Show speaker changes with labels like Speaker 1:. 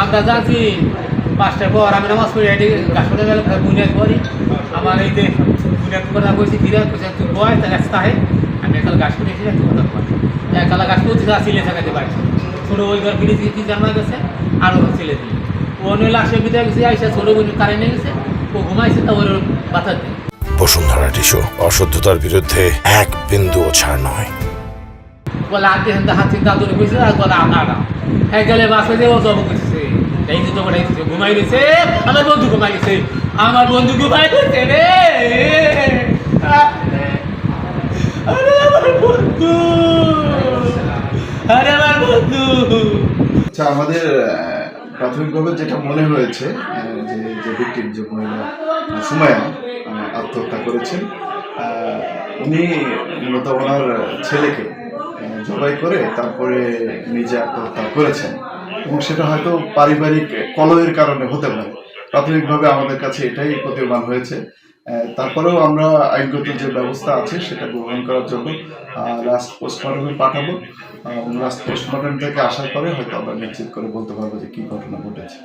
Speaker 1: আমরা যাচ্ছি পাঁচটার পর আমি নামাজ পড়ি এটি কাশ্মীর গেলে বুনিয়াদ করি আমার এই যে বুনিয়াদ কথা বলছি ধীরে কোথায় তুই বয় তার রাস্তা হে আমি একাল গাছ করে এসে একটু কথা বলি একালা গাছ করছি তা সিলে থাকাতে পারছি ছোটো ওই ঘর ফিরে কি জানা গেছে আর আরও ছেলে দিল। ও নইলে আসে বিদায় গেছে, আইসা ছোটো বোন কারেন্ট গেছে। ও ঘুমাইছে তা ওর বাঁচার দিয়ে
Speaker 2: বসুন্ধরা টিস্যু অশুদ্ধতার বিরুদ্ধে এক বিন্দুও ছাড় নয়।
Speaker 1: বলে হাতে হাতে হাত চিন্তা ধরে কইছে আর আনারা হ্যাঁ গেলে বাসে যে ও জব করছে এই যে জব রাইছে ঘুমাই গেছে আমার বন্ধু ঘুমাই গেছে। আমার বন্ধু ঘুমাই গেছে রে। আরে আমার বন্ধু। আরে আমার বন্ধু।
Speaker 3: আচ্ছা আমাদের প্রাথমিকভাবে যেটা মনে হয়েছে যে যে ভিকটিম যে মহিলা সুমায়া আত্মহত্যা করেছেন। উনি মূলত ওনার ছেলেকে জবাই করে তারপরে নিজে আত্মহত্যা করেছেন। এবং সেটা হয়তো পারিবারিক কলহের কারণে হতে পারে। প্রাথমিকভাবে আমাদের কাছে এটাই প্রতীয়মান হয়েছে। তারপরেও আমরা আইনগত যে ব্যবস্থা আছে, সেটা গ্রহণ করার জন্য লাস্ট পোস্টমর্টমে পাঠাবো। লাস্ট পোস্টমর্টম থেকে আসার পরে হয়তো আমরা নিশ্চিত করে বলতে পারব যে কি ঘটনা ঘটেছে।